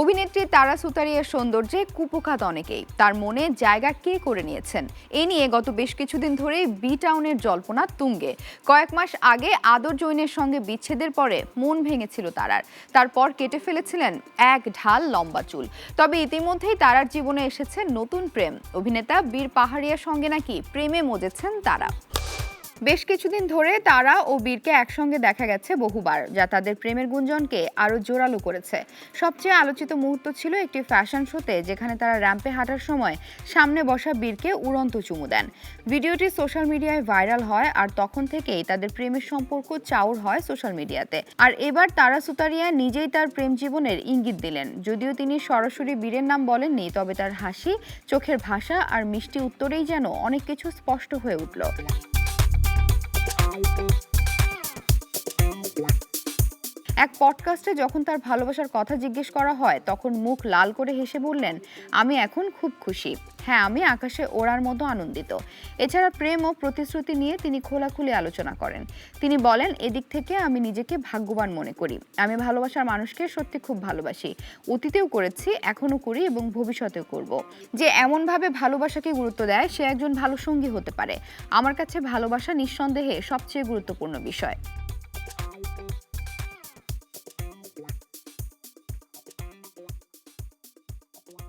অভিনেত্রী তারা সুতারিয়ার সৌন্দর্যে কুপোকাত অনেকেই। তার মনে জায়গা কে করে নিয়েছেন? এ নিয়ে গত বেশ কিছুদিন ধরেই বি টাউনের জল্পনা তুঙ্গে। কয়েক মাস আগে আদর জৈনের সঙ্গে বিচ্ছেদের পরে মন ভেঙেছিল তারার। তারপর কেটে ফেলেছিলেন এক ঢাল লম্বা চুল। তবে ইতিমধ্যেই তারার জীবনে এসেছে নতুন প্রেম। অভিনেতা বীর পাহাড়িয়ার সঙ্গে নাকি প্রেমে মজেছেন তারা। বেশ কিছুদিন ধরে তারা ও বীরকে একসঙ্গে দেখা গেছে বহুবার, যা তাদের প্রেমের গুঞ্জনকে আরও জোরালো করেছে। সবচেয়ে আলোচিত মুহূর্ত ছিল একটি ফ্যাশন শোতে, যেখানে তারা র্যাম্পে হাঁটার সময় সামনে বসা বীরকে উড়ন্ত চুমু দেন। ভিডিওটি সোশ্যাল মিডিয়ায় ভাইরাল হয় আর তখন থেকেই তাদের প্রেমের সম্পর্ক চাউর হয় সোশ্যাল মিডিয়াতে। আর এবার তারা সুতারিয়া নিজেই তার প্রেম জীবনের ইঙ্গিত দিলেন। যদিও তিনি সরাসরি বীরের নাম বলেননি, তবে তার হাসি, চোখের ভাষা আর মিষ্টি উত্তরেই যেন অনেক কিছু স্পষ্ট হয়ে উঠল। Bye. এক পডকাস্টে যখন তার ভালোবাসার কথা জিজ্ঞেস করা হয়, তখন মুখ লাল করে হেসে বললেন, আমি এখন খুব খুশি। হ্যাঁ আমি আকাশে ওড়ার মতো আনন্দিত। এছাড়া প্রেম ও প্রতিশ্রুতি নিয়ে তিনি খোলাখুলি আলোচনা করেন। তিনি বলেন, এদিক থেকে আমি নিজেকে ভাগ্যবান মনে করি। আমি ভালোবাসার মানুষকে সত্যি খুব ভালোবাসি। অতীতেও করেছি, এখনও করি এবং ভবিষ্যতেও করব। যে এমনভাবে ভালোবাসাকে গুরুত্ব দেয়, সে একজন ভালো সঙ্গী হতে পারে। আমার কাছে ভালোবাসা নিঃসন্দেহে সবচেয়ে গুরুত্বপূর্ণ বিষয়।